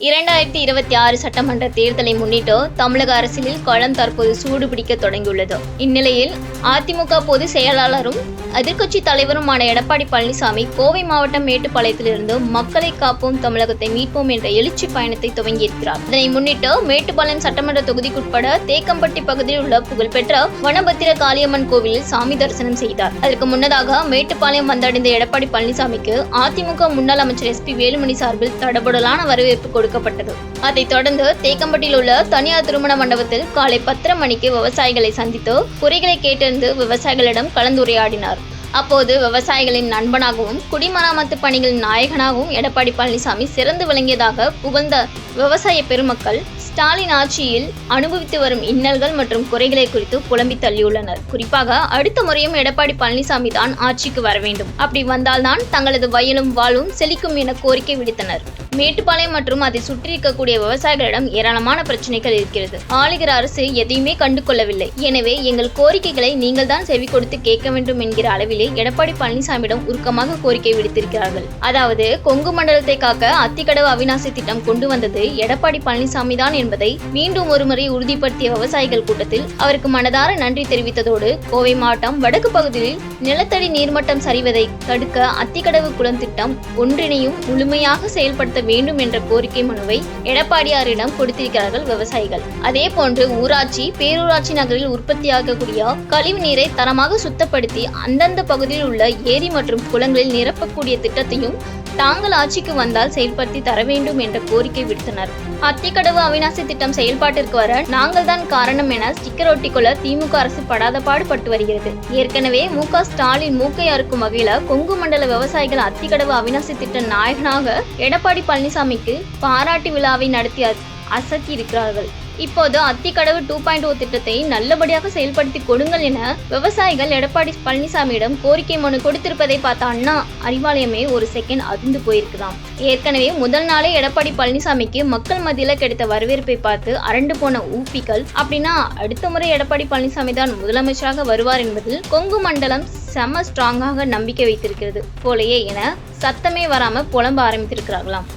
இரண்டாயிரத்தி இருபத்தி ஆறு சட்டமன்ற தேர்தலை முன்னிட்டு தமிழக அரசியலில் களம் தற்போது சூடுபிடிக்க தொடங்கியுள்ளது. இந்நிலையில் அதிமுக பொதுச் செயலாளரும் எதிர்க்கட்சி தலைவருமான எடப்பாடி பழனிசாமி கோவை மாவட்டம் மேட்டுப்பாளையத்திலிருந்து மக்களை காப்போம் தமிழகத்தை மீட்போம் என்ற எழுச்சி பயணத்தை துவங்கியிருக்கிறார். இதனை முன்னிட்டு மேட்டுப்பாளையம் சட்டமன்ற தொகுதிக்குட்பட தேக்கம்பட்டி பகுதியில் உள்ள புகழ்பெற்ற வனபத்திர காளியம்மன் கோவிலில் சாமி தரிசனம் செய்தார். அதற்கு முன்னதாக மேட்டுப்பாளையம் வந்தடைந்த எடப்பாடி பழனிசாமிக்கு அதிமுக முன்னாள் அமைச்சர் எஸ் பி வேலுமணி சார்பில் தடபுடலான வரவேற்பு கொடுக்கப்பட்டது. அதைத் தொடர்ந்து தேக்கம்பட்டியில் உள்ள தனியார் திருமண மண்டபத்தில் காலை பத்தரை மணிக்கு விவசாயிகளை சந்தித்து குறைகளை கேட்டறிந்து விவசாயிகளிடம் கலந்துரையாடினார். அப்போது விவசாயிகளின் நண்பனாகவும் குடிமராமத்து பணிகளின் நாயகனாகவும் எடப்பாடி பழனிசாமி சிறந்து விளங்கியதாக புகழ்ந்த விவசாய பெருமக்கள் ஸ்டாலின் ஆட்சியில் அனுபவித்து வரும் இன்னல்கள் மற்றும் குறைகளை குறித்து புலம்பி தள்ளியுள்ளனர். குறிப்பாக அடுத்த முறையும் எடப்பாடி பழனிசாமி தான் ஆட்சிக்கு வர வேண்டும். அப்படி வந்தால்தான் தங்களது வயலும் வாழும் செழிக்கும் என கோரிக்கை விடுத்தனர். மேட்டுப்பாளையம் மற்றும் அதை சுற்றி இருக்கக்கூடிய விவசாயிகளிடம் ஏராளமான பிரச்சனைகள் இருக்கிறது. ஆளுகிற அரசு எதையுமே கண்டு கொள்ளவில்லை எனவே எங்கள் கோரிக்கைகளை நீங்கள் தான் செவி கொடுத்து கேட்க வேண்டும் என்கிற அளவிலே எடப்பாடி பழனிசாமியிடம் உருக்கமாக கோரிக்கை விடுத்திருக்கிறார்கள். அதாவது கொங்கு மண்டலத்தை காக்க அத்திக்கடவு அவிநாசி திட்டம் கொண்டு வந்தது எடப்பாடி பழனிசாமி தான் என்பதை மீண்டும் ஒருமுறை உறுதிப்படுத்திய விவசாயிகள் கூட்டத்தில் அவருக்கு மனதார நன்றி தெரிவித்ததோடு கோவை மாவட்டம் வடக்கு பகுதியில் நிலத்தடி நீர்மட்டம் சரிவதை தடுக்க அத்திக்கடவு குளம் திட்டம் ஒன்றினையும் முழுமையாக செயல்படுத்த வேண்டும் என்ற கோரிக்கை மனுவை எடப்பாடியாரிடம் கொடுத்திருக்கிறார்கள் விவசாயிகள். அதே போன்று ஊராட்சி பேரூராட்சி நகரில் உற்பத்தியாகக்கூடிய கழிவு நீரை தரமாக சுத்தப்படுத்தி அந்தந்த பகுதியில் உள்ள ஏரி மற்றும் குளங்களில் நிரப்பக்கூடிய திட்டத்தையும் தாங்கள் ஆட்சிக்கு வந்தால் செயல்படுத்தி தர வேண்டும் என்ற கோரிக்கை விடுத்தனர். அத்திக்கடவு அவிநாசி திட்டம் செயல்பாட்டிற்கு வர நாங்கள் தான் காரணம் என ஸ்டிக்கர் ஒட்டிக்கொள்ள திமுக அரசு படாத பாடுபட்டு வருகிறது. ஏற்கனவே மு ஸ்டாலின் மூக்கை அறுக்கும் வகையில கொங்கு மண்டல விவசாயிகள் அத்திக்கடவு அவிநாசி திட்ட நாயகனாக எடப்பாடி பழனிசாமிக்கு பாராட்டு விழாவை நடத்தி அசக்கி அசத்தி இருக்கிறார்கள் இப்போது அத்திக்கடவு டூ பாயிண்ட் ஓ திட்டத்தை நல்லபடியாக செயல்படுத்தி கொடுங்கள் என விவசாயிகள் எடப்பாடி பழனிசாமியிடம் கோரிக்கை மனு கொடுத்திருப்பதை பார்த்த அண்ணா அறிவாலயமே ஒரு செகண்ட் அதிர்ந்து போயிருக்குதாம். ஏற்கனவே முதல் நாளே எடப்பாடி பழனிசாமிக்கு மக்கள் மத்தியில கிடைத்த வரவேற்பை பார்த்து அரண்டு போன ஊப்பிகள் அப்படின்னா அடுத்த முறை எடப்பாடி பழனிசாமி தான் முதலமைச்சராக வருவார் என்பதில் கொங்கு மண்டலம் செம ஸ்ட்ராங்காக நம்பிக்கை வைத்திருக்கிறது போலயே என சத்தமே வராம புலம்ப ஆரம்பித்திருக்கிறார்களாம்.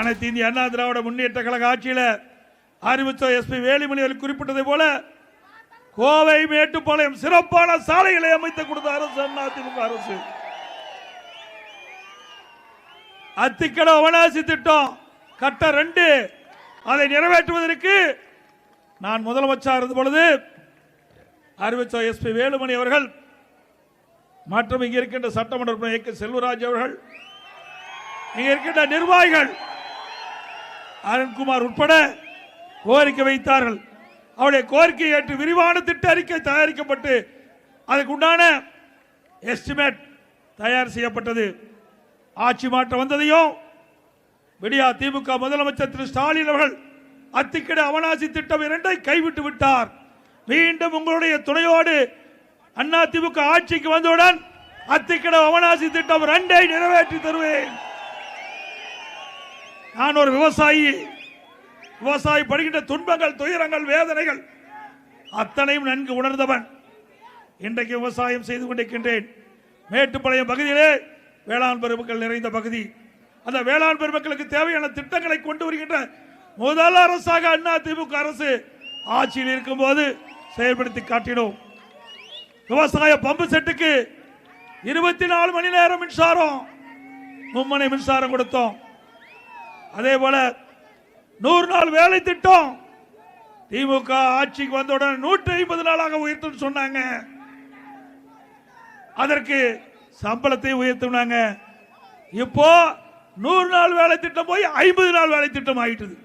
அனைத்து இந்திய அண்ணா திராவிட முன்னேற்ற கழக ஆட்சியில் அறிவித்த எஸ்பி வேலுமணி அவர்கள் குறிப்பிட்டதை போல கோவை மேட்டுப்பாளையம் சிறப்பான சாலைகளை அமைத்து கொடுத்த அரசு அண்ணா அரசு. அத்திக்கட அவனாசி திட்டம் கட்ட ரெண்டு அதை நிறைவேற்றுவதற்கு நான் முதலமைச்சர் இருந்த பொழுது அறிவித்த எஸ்பி வேலுமணி அவர்கள் மற்றும் இங்கே இருக்கின்ற சட்டமன்ற உறுப்பினர் ஏ கே செல்வராஜ் அவர்கள் இங்கே இருக்கின்ற நிர்வாகிகள் அருண்குமார் உட்பட கோரிக்கை வைத்தார்கள். அவருடைய கோரிக்கை ஏற்று விரிவான திட்ட அறிக்கை தயாரிக்கப்பட்டு அதுக்கு உண்டான எஸ்டிமேட் தயார் செய்யப்பட்டது. ஆட்சி மாற்றம் வந்ததையும் விடியா திமுக முதலமைச்சர் திரு ஸ்டாலின் அவர்கள் அத்திக்கிட அவனாசி திட்டம் இரண்டை கைவிட்டு விட்டார். மீண்டும் உங்களுடைய துணையோடு அண்ணா திமுக ஆட்சிக்கு வந்தவுடன் அத்திக்கிட அவனாசி திட்டம் ரெண்டை நிறைவேற்றி தருவேன். நான் ஒரு விவசாயி. விவசாயி படுகின்ற துன்பங்கள் துயரங்கள் வேதனைகள் அத்தனையும் நன்கு உணர்ந்தவன். இன்றைக்கு விவசாயம் செய்து கொண்டிருக்கின்றேன். மேட்டுப்பாளையம் பகுதியிலே வேளாண் பெருமக்கள் நிறைந்த பகுதி. அந்த வேளாண் பெருமக்களுக்கு தேவையான திட்டங்களை கொண்டு வருகின்ற முதல் அரசாக அண்ணா திமுக அரசு ஆட்சியில் இருக்கும்போது செயல்படுத்தி காட்டினோம். விவசாய பம்பு செட்டுக்கு இருபத்தி நாலு மணி நேரம் மின்சாரம் மும்மனை மின்சாரம் கொடுத்தோம். அதே போல நூறு நாள் வேலை திட்டம். திமுக ஆட்சிக்கு வந்தவுடன் நூற்றி ஐம்பது நாளாக உயர்த்தும் சொன்னாங்க. அதற்கு சம்பளத்தை உயர்த்தினாங்க. இப்போ நூறு நாள் வேலை திட்டம் போய் ஐம்பது நாள் வேலை திட்டம் ஆயிட்டுது.